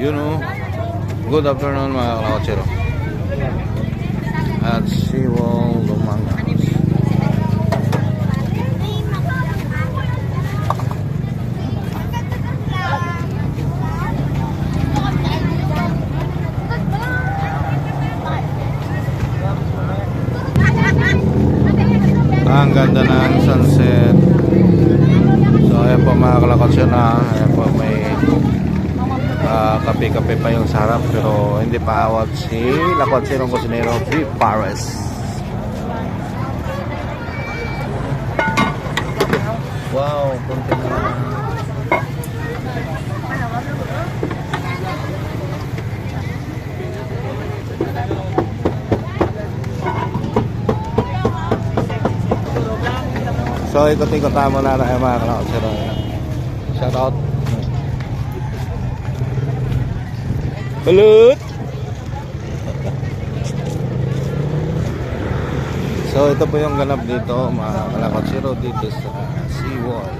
Yun o. Good afternoon mga kalakotsero. At Siwol Lumanga. Ang ganda ng sunset. So ayan po mga kalakotsero na. Ayan po may kape-kape pa yung sarap pero hindi pa awat si Lakotsero Cosinero Free Paris. Wow, konti na. So, ikot-ikot tamo na na mga kalakotsero. Shout out. Balut! So ito po yung ganap dito mga kalakotsero dito sa seawall.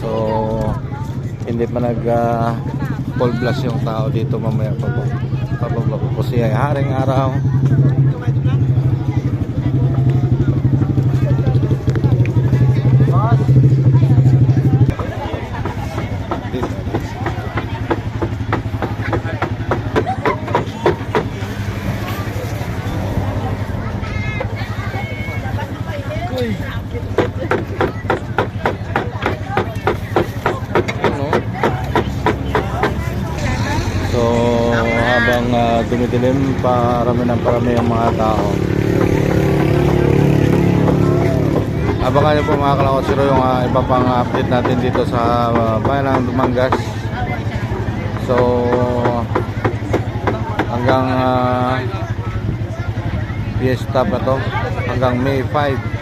So hindi pa nag uh, blast yung tao dito mamaya pa po. Pababa po siya haring araw. So, habang uh, dumidilim, parami ng parami ang mga tao. Abangan niyo po mga kalakotsiro yung uh, iba pang update natin dito sa uh, bayan ng Dumangas. So, hanggang uh, fiesta pa to, hanggang May 5.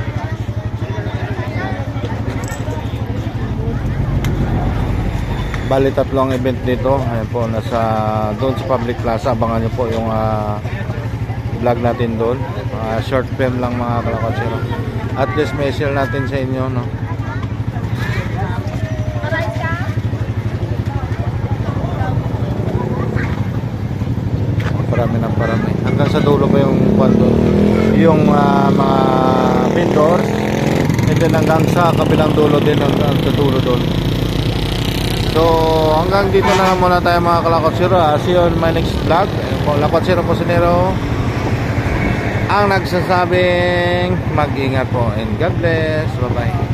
Bali tatlong event dito. Ayan po, nasa doon sa Public Plaza. Abangan nyo po yung ah, vlog natin doon. Mga short film lang mga kalakotsero. At least may share natin sa inyo, no? Parami ng parami. Hanggang sa dulo pa yung kwando. Yung ah, mga vendors. And then hanggang sa kabilang dulo din hanggang sa dulo doon. So, hanggang dito na lang muna tayo mga kalakotsero. ah. See you on my next vlog. Ayun po, Lakotsero Cosinero. Ang nagsasabing mag-ingat po and God bless. Bye-bye.